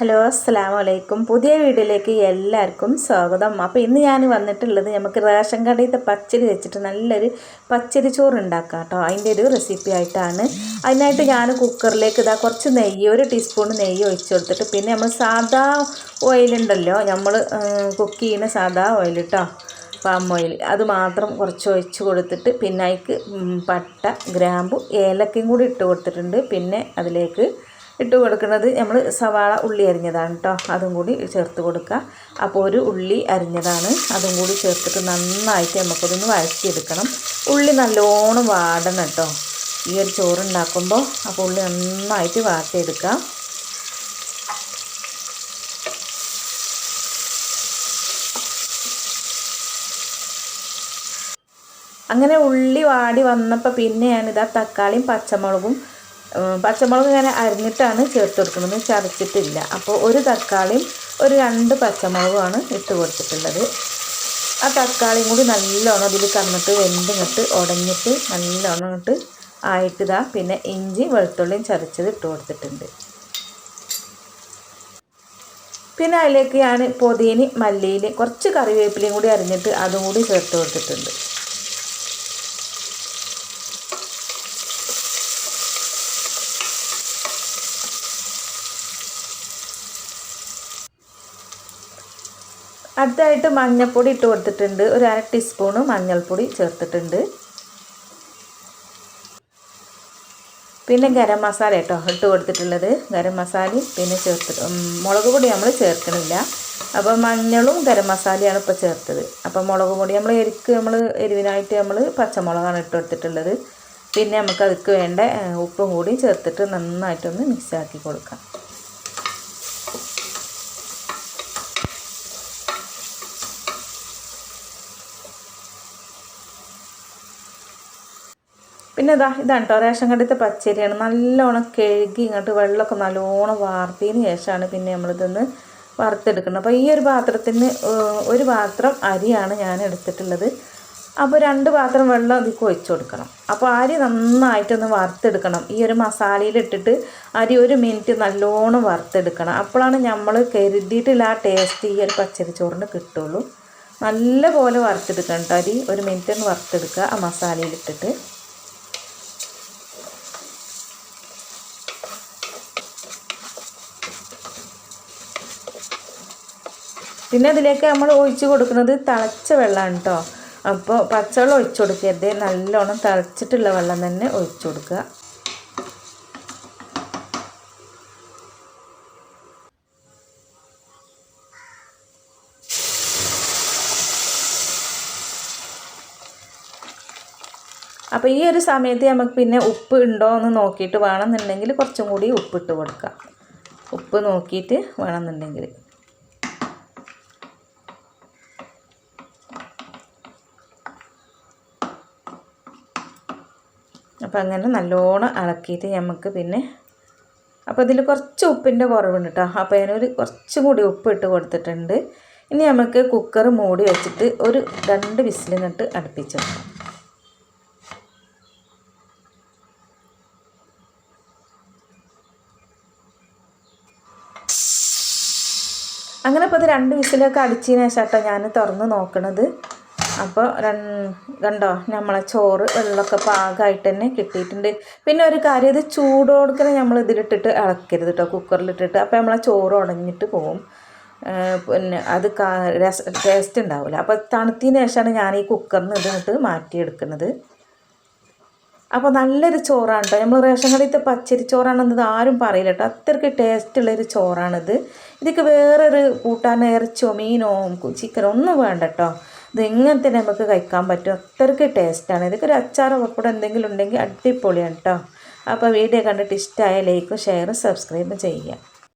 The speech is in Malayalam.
ഹലോ അസ്സാം വലൈക്കും പുതിയ വീഡിയോയിലേക്ക് എല്ലാവർക്കും സ്വാഗതം. അപ്പോൾ ഇന്ന് ഞാൻ വന്നിട്ടുള്ളത് നമുക്ക് റേഷൻ കടയിലത്തെ പച്ചരി വെച്ചിട്ട് നല്ലൊരു പച്ചരി ചോറ് ഉണ്ടാക്കാം കേട്ടോ. അതിന്റെ ഒരു റെസിപ്പി ആയിട്ടാണ്. അതിനായിട്ട് ഞാൻ കുക്കറിലേക്ക് ഇതാ കുറച്ച് നെയ്യ് ഒരു ടീസ്പൂൺ നെയ്യ് ഒഴിച്ച് കൊടുത്തിട്ട് പിന്നെ നമ്മൾ സാദാ ഓയിലുണ്ടല്ലോ നമ്മൾ കുക്ക് ചെയ്യുന്ന സാധാ ഓയിൽ കേട്ടോ പാം ഓയിൽ അത് മാത്രം കുറച്ച് ഒഴിച്ച് കൊടുത്തിട്ട് പിന്നെ അതിക്ക് പട്ട ഗ്രാമ്പു ഏലക്കയും കൂടി ഇട്ട് കൊടുത്തിട്ടുണ്ട്. പിന്നെ അതിലേക്ക് ഇട്ട് കൊടുക്കുന്നത് നമ്മൾ സവാള ഉള്ളി അരിഞ്ഞതാണ് കേട്ടോ അതും കൂടി ചേർത്ത് കൊടുക്കുക. അപ്പോൾ ഒരു ഉള്ളി അരിഞ്ഞതാണ്. അതും കൂടി ചേർത്തിട്ട് നന്നായിട്ട് നമുക്കതൊന്ന് വഴറ്റിയെടുക്കണം. ഉള്ളി നല്ലോണം വാടണം കേട്ടോ ഈ ഒരു ചോറുണ്ടാക്കുമ്പോൾ അപ്പോൾ ഉള്ളി നന്നായിട്ട് വാട്ടിയെടുക്കുക അങ്ങനെ ഉള്ളി വാടി വന്നപ്പോൾ പിന്നെ ഞാനിതാ തക്കാളിയും പച്ചമുളകും പച്ചമുളക് ഇങ്ങനെ അരിഞ്ഞിട്ടാണ് ചേർത്ത് കൊടുക്കുന്നത്. ചതച്ചിട്ടില്ല അപ്പോൾ ഒരു തക്കാളിയും ഒരു രണ്ട് പച്ചമുളകുമാണ് ഇട്ട് കൊടുത്തിട്ടുള്ളത്. ആ തക്കാളിയും കൂടി നല്ലോണം അതിൽ കന്നിട്ട് വെന്തിങ്ങട്ട് ഉടഞ്ഞിട്ട് നല്ലോണം ഇങ്ങോട്ട് ആയിട്ട് ഇതാ പിന്നെ ഇഞ്ചി വെളുത്തുള്ളിയും ചതച്ചത് ഇട്ട് കൊടുത്തിട്ടുണ്ട്. പിന്നെ അതിലേക്ക് ഞാൻ പൊതിയനി മല്ലിയിൽ കുറച്ച് കറിവേപ്പിലയും കൂടി അരിഞ്ഞിട്ട് അതും കൂടി ചേർത്ത് കൊടുത്തിട്ടുണ്ട്. അടുത്തായിട്ട് മഞ്ഞൾപ്പൊടി ഇട്ട് കൊടുത്തിട്ടുണ്ട്. ഒരു അര ടീസ്പൂണ് മഞ്ഞൾപ്പൊടി ചേർത്തിട്ടുണ്ട്. പിന്നെ ഗരം മസാല കേട്ടോ ഇട്ട് കൊടുത്തിട്ടുള്ളത്. ഗരം മസാലയും പിന്നെ ചേർത്ത് മുളക് പൊടി നമ്മൾ ചേർക്കണില്ല. അപ്പോൾ മഞ്ഞളും ഗരം മസാലയാണ് ഇപ്പോൾ ചേർത്തത്. അപ്പോൾ മുളക് പൊടി നമ്മൾ എരിക്ക് നമ്മൾ എരിവിനായിട്ട് നമ്മൾ പച്ചമുളകാണ് ഇട്ട് കൊടുത്തിട്ടുള്ളത്. പിന്നെ നമുക്ക് അതിക്ക് വേണ്ട ഉപ്പും കൂടി ചേർത്തിട്ട് നന്നായിട്ടൊന്ന് മിക്സാക്കി കൊടുക്കാം. പിന്നെ ഇതാ ഇതാണ് കേട്ടോ റേഷൻ കടത്തെ പച്ചരിയാണ്. നല്ലോണം കഴുകി ഇങ്ങോട്ട് വെള്ളമൊക്കെ നല്ലോണം വാർത്തതിന് ശേഷമാണ് പിന്നെ നമ്മളിതൊന്ന് വറുത്തെടുക്കുന്നത്. അപ്പോൾ ഈ ഒരു പാത്രത്തിന് ഒരു പാത്രം അരിയാണ് ഞാൻ എടുത്തിട്ടുള്ളത് അപ്പോൾ രണ്ട് പാത്രം വെള്ളം ഇതിക്ക് ഒഴിച്ചു കൊടുക്കണം. അപ്പോൾ അരി നന്നായിട്ടൊന്ന് വറുത്തെടുക്കണം. ഈ ഒരു മസാലയിലിട്ടിട്ട് അരി ഒരു മിനിറ്റ് നല്ലോണം വറുത്തെടുക്കണം. അപ്പോഴാണ് നമ്മൾ കരുതിയിട്ടുള്ള ആ ടേസ്റ്റ് ഈ ഒരു പച്ചരി ചോറിന് കിട്ടുള്ളൂ. നല്ല പോലെ വറുത്തെടുക്കണം കേട്ടോ അരി. ഒരു മിനിറ്റ് ഒന്ന് വറുത്തെടുക്കുക ആ മസാലയിലിട്ടിട്ട്. പിന്നെ അതിലേക്ക് നമ്മൾ ഒഴിച്ച് കൊടുക്കുന്നത് തിളച്ച വെള്ളമാണ് കേട്ടോ അപ്പോൾ പച്ചവെള്ളം ഒഴിച്ചു കൊടുക്കരുത്. നല്ലോണം തിളച്ചിട്ടുള്ള വെള്ളം തന്നെ ഒഴിച്ചു കൊടുക്കുക. അപ്പോൾ ഈ ഒരു സമയത്ത് നമുക്ക് പിന്നെ ഉപ്പ് ഉണ്ടോ എന്ന് നോക്കിയിട്ട് വേണമെന്നുണ്ടെങ്കിൽ കുറച്ചും കൂടി ഉപ്പിട്ട് കൊടുക്കാം. ഉപ്പ് നോക്കിയിട്ട് വേണമെന്നുണ്ടെങ്കിൽ. അപ്പോൾ അങ്ങനെ നല്ലോണം ഇളക്കിയിട്ട് നമുക്ക് പിന്നെ അപ്പോൾ ഇതിൽ കുറച്ച് ഉപ്പിന്റെ കുറവുണ്ട് കേട്ടോ അപ്പോൾ ഞാനൊരു കുറച്ചും കൂടി ഉപ്പ് ഇട്ട് കൊടുത്തിട്ടുണ്ട്. ഇനി നമുക്ക് കുക്കർ മൂടി വെച്ചിട്ട് ഒരു രണ്ട് വിസിലിനിട്ട് അടുപ്പിച്ചു അങ്ങനെ ഇപ്പോൾ ഇത് രണ്ട് വിസിലൊക്കെ അടിച്ചതിന് ശേഷം ഞാൻ തുറന്ന് നോക്കണത്. അപ്പോൾ കണ്ടോ നമ്മളെ ചോറ് വെള്ളമൊക്കെ പാകമായിട്ട് തന്നെ കിട്ടിയിട്ടുണ്ട്. പിന്നെ ഒരു കാര്യം ഇത് ചൂടോടുക്കനെ നമ്മൾ ഇതിലിട്ടിട്ട് ഇളക്കരുത് കേട്ടോ കുക്കറിലിട്ടിട്ട്. അപ്പോൾ നമ്മളെ ചോറ് ഉടഞ്ഞിട്ട് പോകും പിന്നെ അത് ടേസ്റ്റ് ഉണ്ടാവില്ല അപ്പോൾ തണുത്തതിന് ശേഷമാണ് ഞാൻ ഈ കുക്കറിൽ നിന്ന് ഇതിട്ട് മാറ്റിയെടുക്കുന്നത്. അപ്പോൾ നല്ലൊരു ചോറാണ് കേട്ടോ നമ്മൾ റേഷൻ കടയിലത്തെ പച്ചരി ചോറാണെന്നത് ആരും പറയില്ല കേട്ടോ അത്രയ്ക്ക് ടേസ്റ്റുള്ളൊരു ചോറാണിത്. ഇതൊക്കെ വേറൊരു കൂട്ടാൻ ഇറച്ചിയോ മീനോ ചിക്കനോ ഒന്നും വേണ്ട കേട്ടോ ഇത് നമുക്ക് കഴിക്കാൻ പറ്റും? അത്രയ്ക്ക് ടേസ്റ്റാണ് ഇതൊക്കെ ഒരു അച്ചാറോ പപ്പടം എന്തെങ്കിലും ഉണ്ടെങ്കിൽ അടിപൊളിയാണ് കേട്ടോ അപ്പോൾ വീഡിയോ കണ്ടിട്ട് ഇഷ്ടമായ ലൈക്കും ഷെയറും സബ്സ്ക്രൈബും ചെയ്യുക.